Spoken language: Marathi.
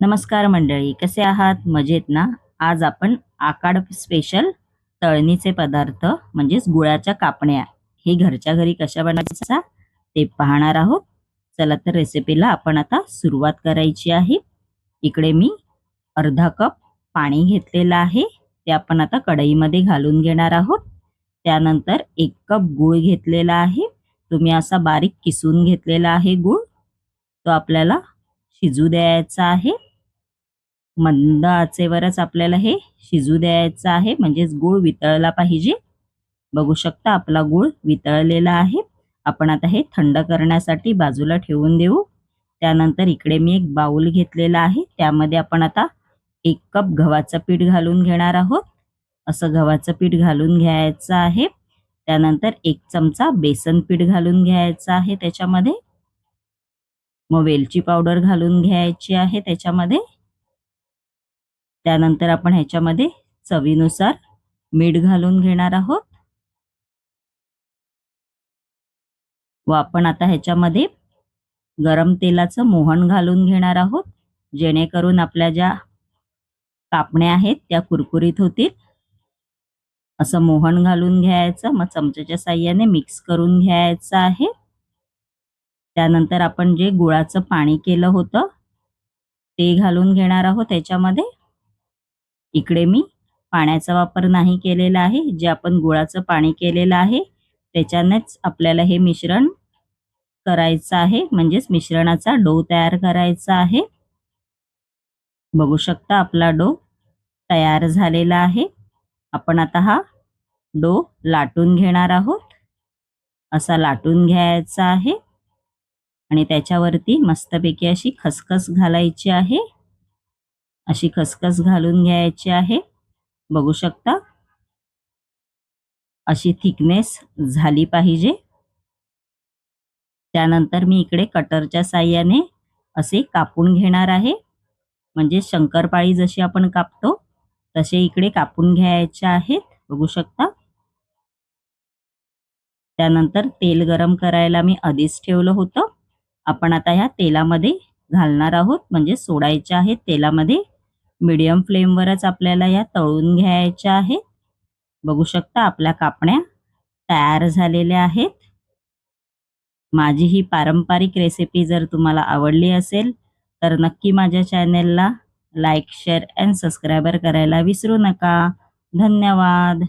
नमस्कार मंडळी कसे आहात? मजेत ना? आज आपण आकाड स्पेशल तळणीचे पदार्थ म्हणजेच गुळाच्या कापण्या हे घरच्या घरी कशा बनवायचा ते पाहणार आहोत. चला तर रेसिपीला आपण आता सुरुवात करायची आहे. इकडे मी अर्धा कप पाणी घेतलेलं आहे. ते आपण आता कढईमध्ये घालून घेणार आहोत. त्यानंतर एक कप गूळ घेतलेला आहे. तुम्ही असा बारीक किसून घेतलेला आहे गूळ. तो आपल्याला शिजू द्यायचा आहे. मंद आचेवरच आपल्याला हे शिजू द्यायचं आहे. म्हणजेच गूळ वितळला पाहिजे. बघू शकता आपला गूळ वितळलेला आहे. आपण आता हे थंड करण्यासाठी बाजूला ठेवून देऊ. त्यानंतर इकडे मी एक बाऊल घेतलेला आहे. त्यामध्ये आपण आता एक कप गव्हाचं पीठ घालून घेणार आहोत. असं गव्हाचं पीठ घालून घ्यायचं आहे. त्यानंतर एक चमचा बेसन पीठ घालून घ्यायचं आहे त्याच्यामध्ये. मग वेलची पावडर घालून घ्यायची आहे त्याच्यामध्ये. त्यानंतर आपण ह्याच्यामध्ये चवीनुसार मीठ घालून घेणार आहोत. व आपण आता ह्याच्यामध्ये गरम तेलाचं मोहन घालून घेणार आहोत. जेणेकरून आपल्या ज्या कापण्या आहेत त्या कुरकुरीत होतील. असं मोहन घालून घ्यायचं. मग चमच्याच्या साह्याने मिक्स करून घ्यायचं आहे. त्यानंतर आपण जे गुळाचं पाणी केलं होतं ते घालून घेणार आहोत त्याच्यामध्ये इकडे मी पाण्याचा वापर नाही केलेला आहे जे आपण गुळाचं पाणी केलेलं आहे त्याच्यानेच आपल्याला हे मिश्रण करायचं आहे म्हणजेच मिश्रणाचा डो तयार करायचा आहे. बघू शकता आपला डो तयार झालेला आहे. आपण आता हा डो लाटून घेणार आहोत. असा लाटून घ्यायचा आहे. आणि त्याच्यावरती मस्तपैकी अशी खसखस घालायची आहे. अशी खसखस घालून घ्यायची आहे. बघू शकता. अशी थिकनेस झाली पाहिजे. त्यानंतर मी इकडे कटरच्या साह्याने असे कापून घेणार आहे. म्हणजे शंकरपाळी जशी आपण कापतो तसे इकडे कापून घ्यायचे आहेत. बघू शकता. त्यानंतर तेल गरम करायला मी आधीच ठेवलं होतं. आपण आता ह्या तेलामध्ये घालणार आहोत. म्हणजे सोडायच्या आहेत तेलामध्ये. मीडियम फ्लेमवरच आपल्याला या तळून घ्यायच्या आहेत. बघू शकता आपल्या कापण्या तयार झालेल्या आहेत. माझी ही पारंपरिक रेसिपी जर तुम्हाला आवडली असेल तर नक्की माझ्या चॅनेलला लाईक शेअर अँड सबस्क्रायबर करायला विसरू नका. धन्यवाद.